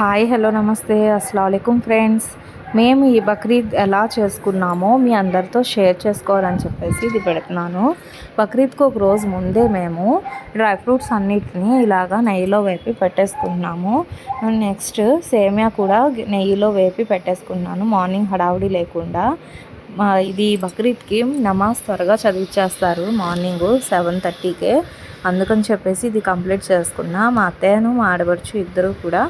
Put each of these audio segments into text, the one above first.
Hi hello నమస్తే. అస్సలం friends మేము ఈ బక్రీద్ ఎలా చేసుకున్నామో మీ అందరితో షేర్ చేసుకోవాలని చెప్పేసి ఇది పెడుతున్నాను. బక్రీద్కి ఒక రోజు ముందే మేము డ్రై ఫ్రూట్స్ అన్నిటినీ ఇలాగా నెయ్యిలో వేపి పెట్టేసుకున్నాము. నెక్స్ట్ సేమియా కూడా నెయ్యిలో వేపి పెట్టేసుకున్నాను. మార్నింగ్ హడావుడి లేకుండా. మా ఇది బక్రీద్కి నమాజ్ త్వరగా చదివిచ్చేస్తారు మార్నింగ్ సెవెన్ థర్టీకే. అందుకని చెప్పేసి ఇది కంప్లీట్ చేసుకున్నా. మా అత్తయ్యను మా ఆడబడుచు ఇద్దరు కూడా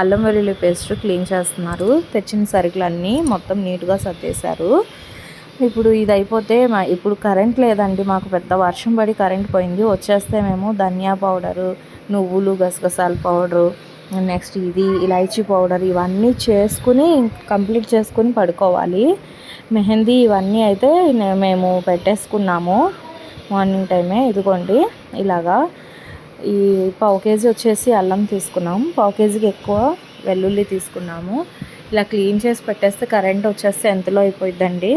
అల్లం వెల్లుల్లి పేస్ట్ క్లీన్ చేస్తున్నారు. తెచ్చిన సరుకులన్నీ మొత్తం నీట్గా సర్దేశారు. ఇప్పుడు ఇది అయిపోతే మా ఇప్పుడు కరెంట్ లేదండి. మాకు పెద్ద వర్షం పడి కరెంట్ పోయింది. వచ్చేస్తే మేము ధనియా పౌడరు నువ్వులు గసగసాల పౌడరు నెక్స్ట్ ఇది ఇలాచీ పౌడర్ ఇవన్నీ చేసుకుని కంప్లీట్ చేసుకుని పడుకోవాలి. మెహందీ ఇవన్నీ అయితే మేము పెట్టేసుకున్నాము. మార్నింగ్ టైమే ఇదిగోండి. ఇలాగా ఈ పావు కేజీ వచ్చేసి అల్లం తీసుకున్నాం. పావు కేజీకి ఎక్కువ వెల్లుల్లి తీసుకున్నాము. ఇలా క్లీన్ చేసి పెట్టేస్తే కరెంట్ వచ్చేస్తే ఎంతలో అయిపోయిద్దండి.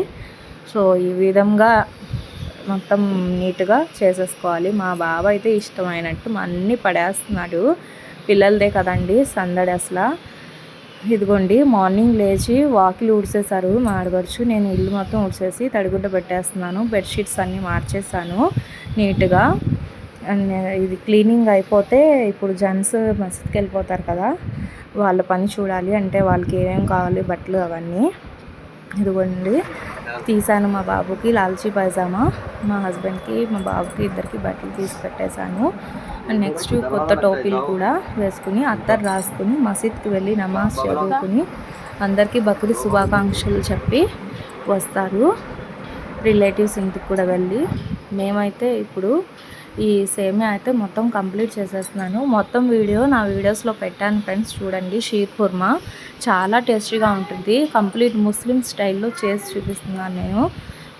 సో ఈ విధంగా మొత్తం నీట్గా చేసేసుకోవాలి. మా బాబు అయితే ఇష్టమైనట్టు అన్నీ పడేస్తున్నాడు. పిల్లలదే కదండి సందడి అసలు. ఇదిగోండి మార్నింగ్ లేచి వాకిలు ఊడ్చేశారు మాడగడుచు నేను ఇల్లు మొత్తం ఊడ్చేసి తడిగుడ్డ పెట్టేస్తున్నాను బెడ్షీట్స్ అన్నీ మార్చేసాను నీట్గా. ఇది క్లీనింగ్ అయిపోతే ఇప్పుడు జెంట్స్ మసీద్కి వెళ్ళిపోతారు కదా వాళ్ళ పని చూడాలి. అంటే వాళ్ళకి ఏమేమి కావాలి బట్టలు అవన్నీ. ఇదిగోండి. తీసాను మా బాబుకి లాల్చీ పైజామా. మా హస్బెండ్కి మా బాబుకి ఇద్దరికి బట్టలు తీసి పెట్టేశాను. నెక్స్ట్ కొత్త టోపీలు కూడా వేసుకుని అత్తర్ రాసుకుని మసీద్కి వెళ్ళి నమాజ్ చదువుకుని అందరికీ బక్రీద్ శుభాకాంక్షలు చెప్పి వస్తారు. రిలేటివ్స్ ఇంటికి కూడా వెళ్ళి. మేమైతే ఇప్పుడు ఈ సేమియా అయితే మొత్తం కంప్లీట్ చేసేస్తున్నాను. మొత్తం వీడియో నా వీడియోస్లో పెట్టాను ఫ్రెండ్స్ చూడండి. షీర్ కుర్మా చాలా టేస్టీగా ఉంటుంది. కంప్లీట్ ముస్లిం స్టైల్లో చేసి చూపిస్తున్నాను నేను.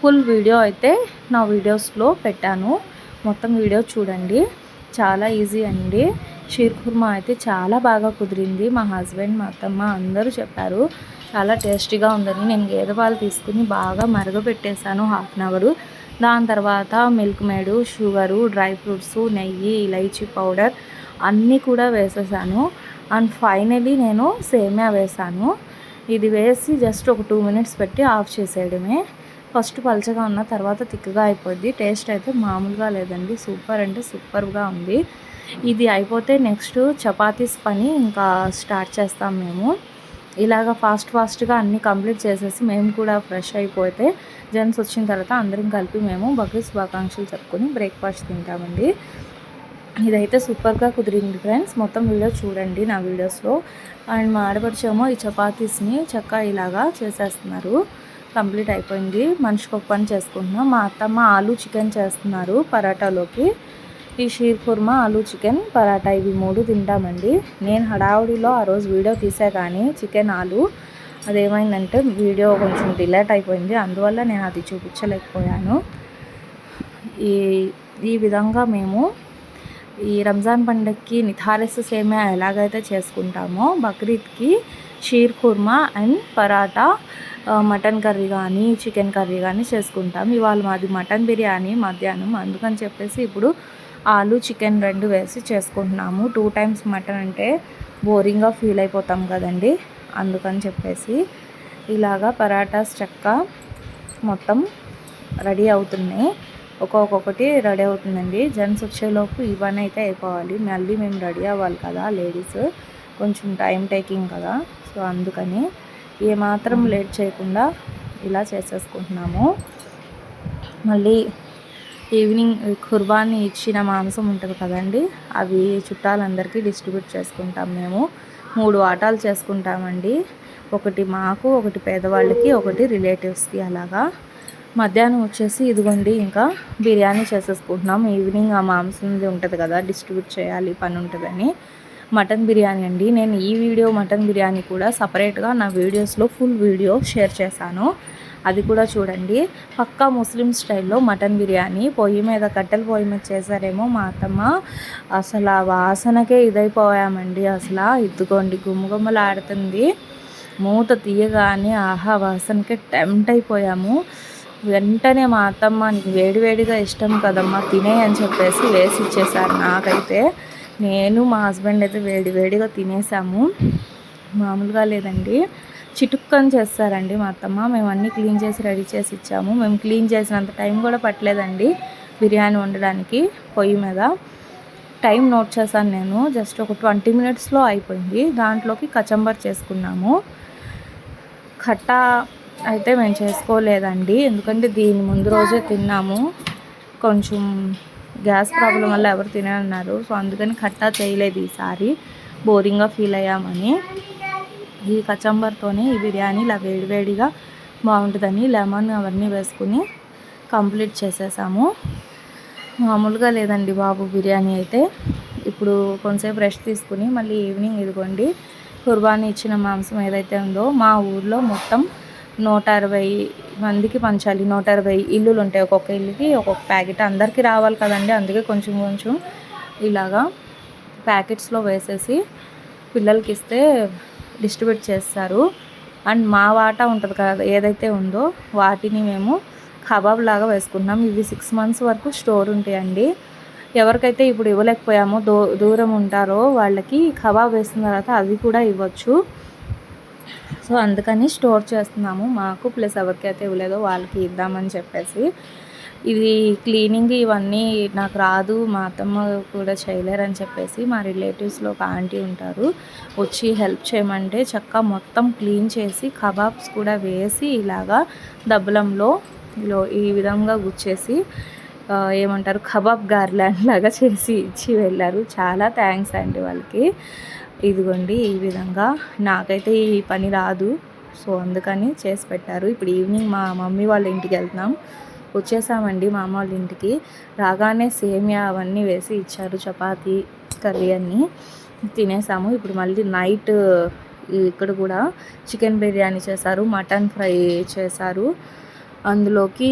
ఫుల్ వీడియో అయితే నా వీడియోస్లో పెట్టాను. మొత్తం వీడియో చూడండి. చాలా ఈజీ అండి. షీర్ కుర్మా అయితే చాలా బాగా కుదిరింది. మా హస్బెండ్ మా అత్తమ్మ అందరూ చెప్పారు. చాలా టేస్టీగా ఉందని. నేను గేదె పాలు తీసుకుని బాగా మరగపెట్టేశాను హాఫ్ అన్ అవరు. దాని తర్వాత మిల్క్ మేడు షుగరు డ్రై ఫ్రూట్స్ నెయ్యి ఇలైచీ పౌడర్ అన్నీ కూడా వేసేసాను. అండ్ ఫైనలీ నేను సేమియా వేసాను. ఇది వేసి జస్ట్ ఒక టూ మినిట్స్ పెట్టి ఆఫ్ చేసేయడమే. ఫస్ట్ పలచగా ఉన్న తర్వాత తిక్కగా అయిపోద్ది. టేస్ట్ అయితే మామూలుగా లేదండి. సూపర్ అంటే సూపర్గా ఉంది. ఇది అయిపోతే నెక్స్ట్ చపాతీస్ పని ఇంకా స్టార్ట్ చేస్తాం మేము. ఇలాగ ఫాస్ట్ ఫాస్ట్గా అన్నీ కంప్లీట్ చేసేసి మేము కూడా ఫ్రెష్ అయిపోతే జెంట్స్ వచ్చిన తర్వాత అందరం కలిపి మేము బక్రీద్ శుభాకాంక్షలు చెప్పుకొని బ్రేక్ఫాస్ట్ తింటామండి. ఇదైతే సూపర్గా కుదిరింది ఫ్రెండ్స్. మొత్తం వీడియో చూడండి నా వీడియోస్లో. అండ్ మా ఆడపడిచేమో ఈ చపాతీస్ని చక్క ఇలాగా చేసేస్తున్నారు. కంప్లీట్ అయిపోయింది. మనిషికి ఒక పని చేసుకుంటున్నాం. మా అత్తమ్మ ఆలు చికెన్ చేస్తున్నారు పరాటాలోకి. ఈ షీర్ కుర్మా ఆలు చికెన్ పరాటా ఇవి మూడు తింటామండి. నేను హడావుడిలో ఆ రోజు వీడియో తీసా కానీ చికెన్ ఆలు అదేమైందంటే వీడియో కొంచెం డిలేట్ అయిపోయింది. అందువల్ల నేను అది చూపించలేకపోయాను. ఈ ఈ విధంగా మేము ఈ రంజాన్ పండగకి నిథారెస్ సేమియా ఎలాగైతే చేసుకుంటామో బక్రీద్కి sheer khurma and paratha mutton curry కానీ చికెన్ కర్రీ కానీ చేసుకుంటాం. ఇవాళ మాది మటన్ బిర్యానీ మధ్యాహ్నం. అందుకని చెప్పేసి ఇప్పుడు ఆలు చికెన్ రెండు వేసి చేసుకుంటున్నాము. టూ టైమ్స్ మటన్ అంటే బోరింగ్గా ఫీల్ అయిపోతాం కదండి. అందుకని చెప్పేసి ఇలాగా పరాటాస్ చెక్క మొత్తం రెడీ అవుతున్నాయి. ఒక్కొక్కటి రెడీ అవుతుందండి. జెంట్స్ వచ్చేలోపు ఇవన్నీ అయితే అయిపోవాలి. మళ్ళీ మేము రెడీ అవ్వాలి కదా లేడీస్. కొంచెం టైం టేకింగ్ కదా. సో అందుకని ఏమాత్రం లేట్ చేయకుండా ఇలా చేసేసుకుంటున్నాము. మళ్ళీ ఈవినింగ్ కుర్బానీ ఇచ్చిన మాంసం ఉంటుంది కదండి అవి చుట్టాలందరికీ డిస్ట్రిబ్యూట్ చేసుకుంటాం మేము. మూడు ఆటాలు చేసుకుంటామండి. ఒకటి మాకు ఒకటి పేదవాళ్ళకి ఒకటి రిలేటివ్స్కి అలాగా. మధ్యాహ్నం వచ్చేసి ఇదిగోండి ఇంకా బిర్యానీ చేసేసుకుంటున్నాం. ఈవినింగ్ ఆ మాంసంది ఉంటుంది కదా డిస్ట్రిబ్యూట్ చేయాలి పని ఉంటుందని. మటన్ బిర్యానీ అండి. నేను ఈ వీడియో మటన్ బిర్యానీ కూడా సపరేట్గా నా వీడియోస్లో ఫుల్ వీడియో షేర్ చేశాను. అది కూడా చూడండి. పక్కా ముస్లిం స్టైల్లో మటన్ బిర్యానీ. పొయ్యి మీద కట్టెల పొయ్యి మీద చేశారేమో మా అత్తమ్మ. అసలు ఆ వాసనకే ఇదైపోయామండి అసలు. ఇద్దుకోండి గుమ్మగుమ్మలాడుతుంది. మూత తీయగానే ఆహా వాసనకే టెంప్ట్ అయిపోయాము. వెంటనే మా అత్తమ్మ నీకు వేడివేడిగా ఇష్టం కదమ్మా తినే అని చెప్పేసి వేసి ఇచ్చేసారు నాకైతే. నేను మా హస్బెండ్ అయితే వేడివేడిగా తినేసాము. మామూలుగా లేదండి. చిటుక్కని చేస్తారండి మా అత్తమ్మ. మేము అన్నీ క్లీన్ చేసి రెడీ చేసి ఇచ్చాము. మేము క్లీన్ చేసినంత టైం కూడా పట్టలేదండి బిర్యానీ వండడానికి పొయ్యి మీద. టైం నోట్ చేశాను నేను. జస్ట్ ఒక ట్వంటీ మినిట్స్లో అయిపోయింది. దాంట్లోకి కచంబర్ చేసుకున్నాము. ఖట్టా అయితే మేము చేసుకోలేదండి. ఎందుకంటే దీని ముందు రోజే తిన్నాము. కొంచెం గ్యాస్ ప్రాబ్లం వల్ల ఎవరు తినన్నారు సో అందుకని ఖట్టా చేయలేదు ఈసారి. బోరింగ్గా ఫీల్ అయ్యామని. ఈ కచంబర్తోనే ఈ బిర్యానీ ఇలా వేడివేడిగా బాగుంటుందని లెమన్ అవన్నీ వేసుకుని కంప్లీట్ చేసేసాము. మామూలుగా లేదండి బాబు బిర్యానీ అయితే. ఇప్పుడు కొంతసేపు రెస్ట్ తీసుకుని మళ్ళీ ఈవినింగ్ ఇదిగోండి. కుర్బానీ ఇచ్చిన మాంసం ఏదైతే ఉందో మా ఊర్లో మొత్తం నూట అరవై మందికి పంచాలి. నూట అరవై ఇల్లులు ఉంటాయి. ఒక్కొక్క ఇల్లుకి ఒక్కొక్క ప్యాకెట్ అందరికీ రావాలి కదండి. అందుకే కొంచెం కొంచెం ఇలాగా ప్యాకెట్స్లో వేసేసి పిల్లలకి ఇస్తే డిస్ట్రిబ్యూట్ చేస్తారు. అండ్ మా వాటా ఉంటుంది కదా ఏదైతే ఉందో వాటిని మేము కబాబ్ లాగా వేసుకున్నాం ఇవి సిక్స్ మంత్స్ వరకు స్టోర్ ఉంటాయండి. ఎవరికైతే ఇప్పుడు ఇవ్వలేకపోయామో దూ దూరం ఉంటారో వాళ్ళకి కబాబ్ వేసిన తర్వాత అవి కూడా ఇవ్వచ్చు. సో అందుకని స్టోర్ చేస్తున్నాము. మాకు ప్లస్ ఎవరికైతే ఇవ్వలేదో వాళ్ళకి ఇద్దామని చెప్పేసి. ఇది క్లీనింగ్ ఇవన్నీ నాకు రాదు మా అత్తమ్మ కూడా చేయలేరని చెప్పేసి మా రిలేటివ్స్లో ఒక ఆంటీ ఉంటారు. వచ్చి హెల్ప్ చేయమంటే చక్క మొత్తం క్లీన్ చేసి కబాబ్స్ కూడా వేసి ఇలాగా దబ్బలంలో ఈ విధంగా గుచ్చేసి ఏమంటారు కబాబ్ గార్లాండ్ లాగా చేసి ఇచ్చి వెళ్ళారు. చాలా థ్యాంక్స్ అండి వాళ్ళకి. ఇదిగోండి ఈ విధంగా నాకైతే ఈ పని రాదు. సో అందుకని చేసి పెట్టారు. ఇప్పుడు ఈవినింగ్ మా మమ్మీ వాళ్ళ ఇంటికి వెళ్తున్నాం. వచ్చేసామండి మా అమ్మ వాళ్ళ ఇంటికి రాగానే సేమియా అవన్నీ వేసి ఇచ్చారు చపాతీ కర్రీ అన్నీ తినేసాము. ఇప్పుడు మళ్ళీ నైట్ ఇక్కడ కూడా చికెన్ బిర్యానీ చేశారు మటన్ ఫ్రై చేశారు. అందులోకి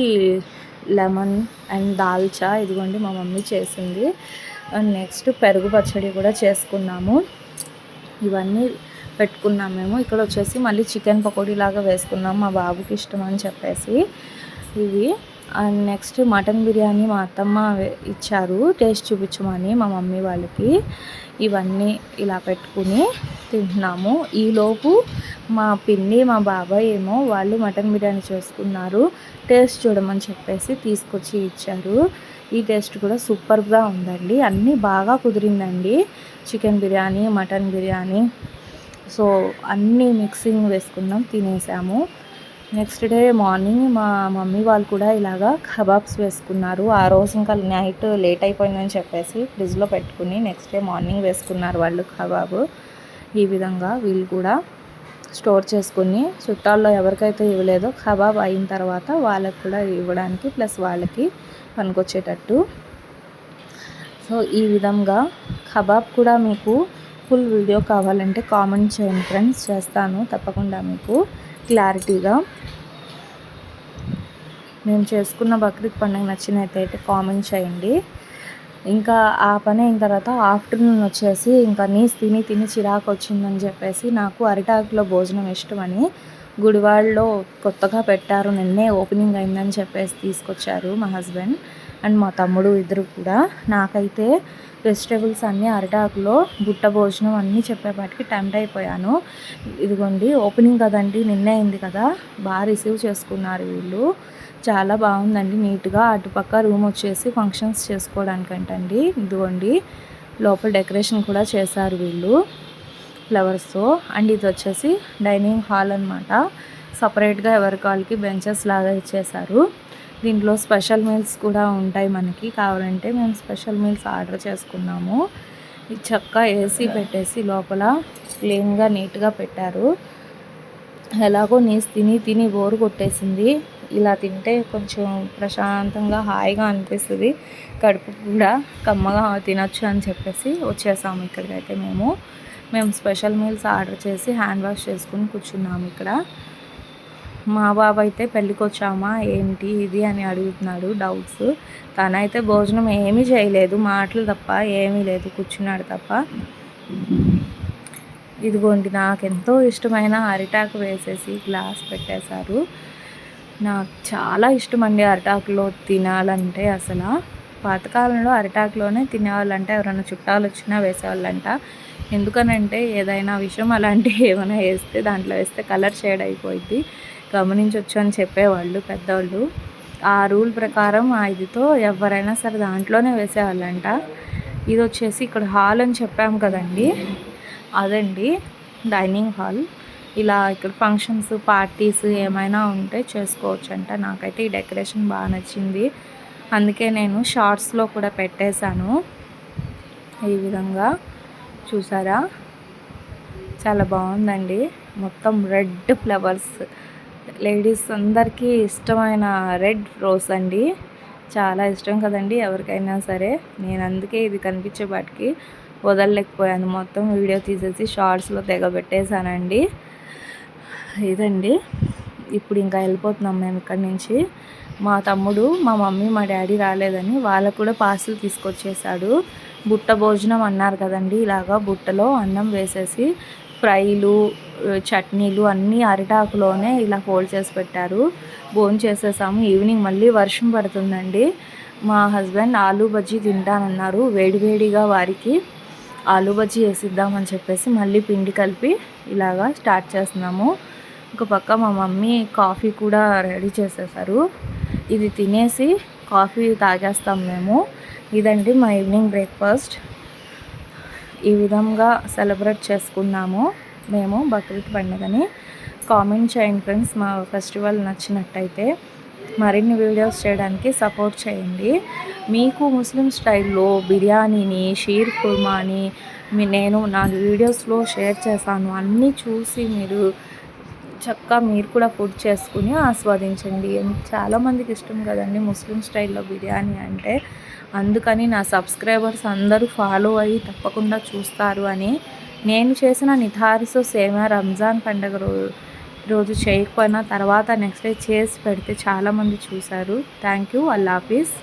లెమన్ అండ్ దాల్చా ఇదిగోండి మా మమ్మీ చేసింది. అండ్ నెక్స్ట్ పెరుగు పచ్చడి కూడా చేసుకున్నాము. ఇవన్నీ పెట్టుకున్నాం మేము. ఇక్కడ వచ్చేసి మళ్ళీ చికెన్ పకోడీ లాగా వేసుకున్నాం మా బాబుకి ఇష్టం అని చెప్పేసి. ఇవి అండ్ నెక్స్ట్ మటన్ బిర్యానీ మా అత్తమ్మ ఇచ్చారు. టేస్ట్ చూపించమని మా మమ్మీ వాళ్ళకి. ఇవన్నీ ఇలా పెట్టుకుని తింటున్నాము. ఈలోపు మా పిన్ని మా బాబాయ్ ఏమో వాళ్ళు మటన్ బిర్యానీ చేసుకున్నారు. టేస్ట్ చూడమని చెప్పేసి తీసుకొచ్చి ఇచ్చారు. ఈ టేస్ట్ కూడా సూపర్గా ఉందండి. అన్నీ బాగా కుదిరిందండి. Chicken biryani mutton biryani. So అన్నీ మిక్సింగ్ వేసుకున్నాం తినేసాము. నెక్స్ట్ డే మార్నింగ్ మా మమ్మీ వాళ్ళు కూడా ఇలాగా కబాబ్స్ వేసుకున్నారు. ఆ రోజు ఇంకా నైట్ లేట్ అయిపోయిందని చెప్పేసి ఫ్రిడ్జ్లో పెట్టుకుని నెక్స్ట్ డే మార్నింగ్ వేసుకున్నారు వాళ్ళు కబాబ్. ఈ విధంగా వీళ్ళు కూడా స్టోర్ చేసుకుని చుట్టాల్లో ఎవరికైతే ఇవ్వలేదో కబాబ్ అయిన తర్వాత వాళ్ళకి కూడా ఇవ్వడానికి ప్లస్ వాళ్ళకి పనికొచ్చేటట్టు. సో ఈ విధంగా కబాబ్ కూడా మీకు ఫుల్ వీడియో కావాలంటే కామెంట్ చేయండి ఫ్రెండ్స్ చేస్తాను తప్పకుండా మీకు. క్లారిటీగా. మేము చేసుకున్న బక్రీద్ పండుగ నచ్చినట్టయితే కామెంట్ చేయండి. ఇంకా ఆ పని అయిన తర్వాత ఆఫ్టర్నూన్ వచ్చేసి ఇంకా నీస్ తిని తిని చిరాకు వచ్చిందని చెప్పేసి నాకు అరిటాకులో భోజనం ఇష్టమని గుడివాడలో కొత్తగా పెట్టారు. నిన్నే ఓపెనింగ్ అయిందని చెప్పేసి తీసుకొచ్చారు మా హస్బెండ్ అండ్ మా తమ్ముడు ఇద్దరు కూడా. నాకైతే వెజిటేబుల్స్ అన్నీ అరిటాకులో బుట్ట భోజనం అన్నీ చెప్పేపాటికి టెంప్ట్ అయిపోయాను. ఇదిగోండి ఓపెనింగ్ కదండి నిన్నే అయింది కదా బాగా రిసీవ్ చేసుకున్నారు వీళ్ళు. చాలా బాగుందండి నీట్గా అటుపక్క రూమ్ వచ్చేసి ఫంక్షన్స్ చేసుకోవడానికంటండి. ఇదిగోండి లోపల డెకరేషన్ కూడా చేశారు వీళ్ళు ఫ్లవర్స్తో. అండ్ ఇది వచ్చేసి డైనింగ్ హాల్ అనమాట సపరేట్గా ఎవరి కాళ్ళకి బెంచెస్ లాగా ఇచ్చేసారు దీంట్లో స్పెషల్ మీల్స్ కూడా ఉంటాయి మనకి. కావాలంటే మేము స్పెషల్ మీల్స్ ఆర్డర్ చేసుకున్నాము. ఈ చక్క ఏసీ పెట్టేసి లోపల క్లీన్గా నీట్గా పెట్టారు. ఎలాగో నీసు తిని తిని బోరు కొట్టేసింది. ఇలా తింటే కొంచెం ప్రశాంతంగా హాయిగా అనిపిస్తుంది. కడుపు కూడా కమ్మగా తినొచ్చు అని చెప్పేసి వచ్చేసాము ఇక్కడికైతే మేము. మేము స్పెషల్ మీల్స్ ఆర్డర్ చేసి హ్యాండ్ వాష్ చేసుకుని కూర్చున్నాము ఇక్కడ. మా బాబు అయితే పెళ్ళికి వచ్చామా ఏంటి ఇది అని అడుగుతున్నాడు డౌట్స్. తనైతే భోజనం ఏమీ చేయలేదు మాటలు తప్ప ఏమీ లేదు కూర్చున్నాడు తప్ప. ఇదిగోండి నాకు ఎంతో ఇష్టమైన అరిటాకు వేసేసి గ్లాస్ పెట్టేశారు. నాకు చాలా ఇష్టం అండి అరిటాకులో తినాలంటే అసలు. పాతకాలంలో అరిటాకులోనే తినేవాళ్ళంట ఎవరైనా చుట్టాలు వచ్చినా వేసేవాళ్ళంట. ఎందుకనంటే ఏదైనా విషయం అలాంటివి ఏమైనా వేస్తే దాంట్లో వేస్తే కలర్ షేడ్ అయిపోయింది గమనించవచ్చు అని చెప్పేవాళ్ళు పెద్దవాళ్ళు ఆ రూల్ ప్రకారం ఆ ఇదితో ఎవరైనా సరే దాంట్లోనే వేసేవాళ్ళంట. ఇది వచ్చేసి ఇక్కడ హాల్ అని చెప్పాము కదండి. అదండి డైనింగ్ హాల్. ఇలా ఇక్కడ ఫంక్షన్స్ పార్టీస్ ఏమైనా ఉంటే చేసుకోవచ్చంట. నాకైతే ఈ డెకరేషన్ బాగా నచ్చింది. అందుకే నేను షార్ట్స్లో కూడా పెట్టేశాను. ఈ విధంగా చూసారా? చాలా బాగుందండి. మొత్తం రెడ్ ఫ్లవర్స్. లేడీస్ అందరికీ ఇష్టమైన రెడ్ రోజ్ అండి. చాలా ఇష్టం కదండి ఎవరికైనా సరే. నేను అందుకే ఇది కనిపించే వాటికి వదలలేకపోయాను. మొత్తం వీడియో తీసేసి షార్ట్స్లో తెగ పెట్టేశానండి ఇదండి. ఇప్పుడు ఇంకా వెళ్ళిపోతున్నాం మేము ఇక్కడి నుంచి. మా తమ్ముడు మా మమ్మీ మా డాడీ రాలేదని వాళ్ళకు కూడా పార్సిల్ తీసుకొచ్చేసాడు బుట్ట భోజనం అన్నారు కదండి. ఇలాగా బుట్టలో అన్నం వేసేసి ఫ్రైలు చట్నీలు అన్నీ అరిటాకులోనే ఇలా హోల్డ్ చేసి పెట్టారు. భోజనం చేసేసాము. ఈవినింగ్ మళ్ళీ వర్షం పడుతుందండి. మా హస్బెండ్ ఆలూ బజ్జీ తింటానన్నారు. వేడివేడిగా వారికి ఆలూ బజ్జీ వేసిద్దామని చెప్పేసి మళ్ళీ పిండి కలిపి ఇలాగా స్టార్ట్ చేస్తున్నాము. ఒక పక్క మా మమ్మీ కాఫీ కూడా రెడీ చేసేసారు. ఇది తినేసి కాఫీ తాగేస్తాం మేము. ఇదండి మా ఈవినింగ్ బ్రేక్ఫాస్ట్. ఈ విధంగా సెలబ్రేట్ చేసుకున్నాము మేము బక్రీద్ పండుగని కామెంట్ చేయండి ఫ్రెండ్స్. మా ఫెస్టివల్ నచ్చినట్టయితే మరిన్ని వీడియోస్ చేయడానికి సపోర్ట్ చేయండి. మీకు ముస్లిం స్టైల్లో బిర్యానీని షీర్ కుర్మాని మీ నేను నా వీడియోస్లో షేర్ చేశాను. అన్నీ చూసి మీరు చక్కగా మీరు కూడా ఫుడ్ చేసుకుని ఆస్వాదించండి. చాలామందికి ఇష్టం కదండి ముస్లిం స్టైల్లో బిర్యానీ అంటే. అందుకని నా సబ్స్క్రైబర్స్ అందరూ ఫాలో అయ్యి తప్పకుండా చూస్తారు అని నేను చేసిన నిథారిసో సేమ రంజాన్ పండుగ రోజు రోజు చేయకపోయినా తర్వాత నెక్స్ట్ డే చేసి పెడితే చాలామంది చూశారు. Thank you. అల్లాఫీస్